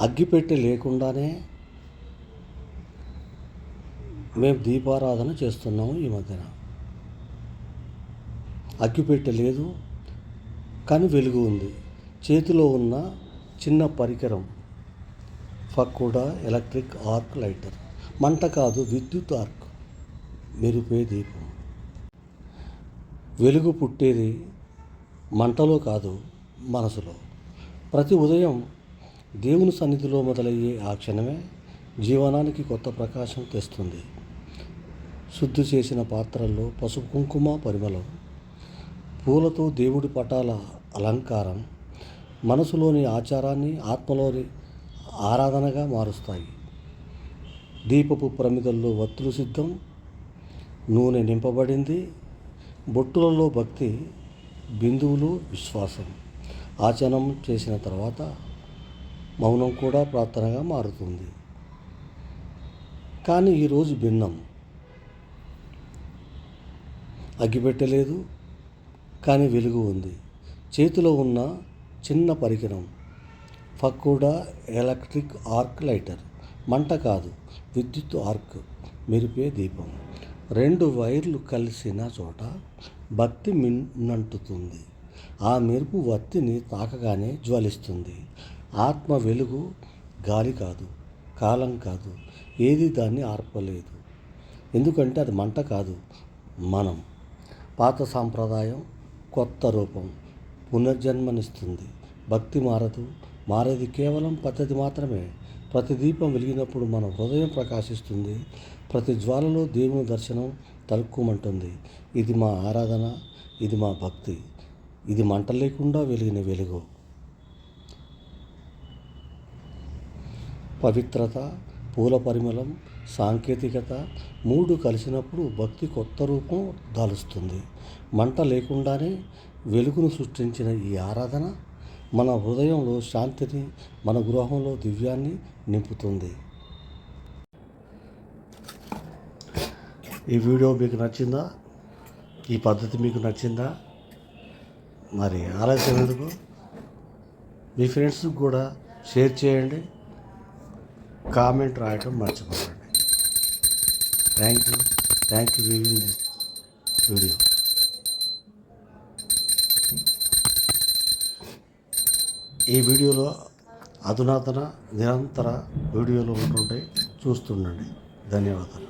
అగ్గిపెట్టె లేకుండానే మేము దీపారాధన చేస్తున్నాము ఈ మధ్యన. అగ్గిపెట్టె లేదు కానీ వెలుగు ఉంది. చేతిలో ఉన్న చిన్న పరికరం ఫక్కుడా ఎలక్ట్రిక్ ఆర్క్ లైటర్. మంట కాదు విద్యుత్ ఆర్క్. మెరుపే దీపం. వెలుగు పుట్టేది మంటలో కాదు మనసులో. ప్రతి ఉదయం దేవుని సన్నిధిలో మొదలయ్యే ఆ క్షణమే జీవనానికి కొత్త ప్రకాశం తెస్తుంది. శుద్ధి చేసిన పాత్రల్లో పసుపు కుంకుమ పరిమళం పూలతో దేవుడి పటాల అలంకారం మనసులోని ఆచారాన్ని ఆత్మలోని ఆరాధనగా మారుస్తాయి. దీపపు ప్రమిదల్లో వత్తులు సిద్ధం నూనె నింపబడింది బొట్టులలో భక్తి బిందువులు విశ్వాసం. ఆచరణం చేసిన తర్వాత మౌనం కూడా ప్రార్థనగా మారుతుంది. కానీ ఈరోజు భిన్నం. అగ్గిపెట్టలేదు కానీ వెలుగు ఉంది. చేతిలో ఉన్న చిన్న పరికరం ఫక్కుడా ఎలక్ట్రిక్ ఆర్క్ లైటర్ మంట కాదు విద్యుత్ ఆర్క్ మెరిపే దీపం. రెండు వైర్లు కలిసిన చోట భక్తి మిన్నంటుతుంది. ఆ మెరుపు వత్తిని తాకగానే జ్వలిస్తుంది. ఆత్మ వెలుగు గాలి కాదు కాలం కాదు ఏది దాన్ని ఆర్పలేదు. ఎందుకంటే అది మంట కాదు మనం. పాత సాంప్రదాయం కొత్త రూపం పునర్జన్మనిస్తుంది. భక్తి మారదు మారేది కేవలం పద్ధతి మాత్రమే. ప్రతి దీపం వెలిగినప్పుడు మన హృదయం ప్రకాశిస్తుంది. ప్రతి జ్వాలలో దేవుని దర్శనం తలుక్కుమంటుంది. ఇది మా ఆరాధన ఇది మా భక్తి. ఇది మంట లేకుండా వెలిగిన వెలుగు. పవిత్రత పూల పరిమళం సాంకేతికత మూడు కలిసినప్పుడు భక్తి కొత్త రూపం దాలుస్తుంది. మంట లేకుండానే వెలుగును సృష్టించిన ఈ ఆరాధన మన హృదయంలో శాంతిని మన గృహంలో దివ్యాన్ని నింపుతుంది. ఈ వీడియో మీకు నచ్చిందా? ఈ పద్ధతి మీకు నచ్చిందా? మరి ఆలస్యం ఎందుకు మీ ఫ్రెండ్స్కి కూడా షేర్ చేయండి. కామెంట్ రాయటం మర్చిపోకండి. Thank you thank you viewing this video ఈ వీడియోలో అధునాతన నిరంతర వీడియోలు ఉంటుంటాయి చూస్తుండండి. ధన్యవాదాలు.